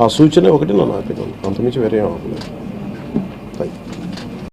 ఆ సూచన ఒకటి నా ఆపేదాను అంతమించి వేరే ఏం అవ్వలేదు.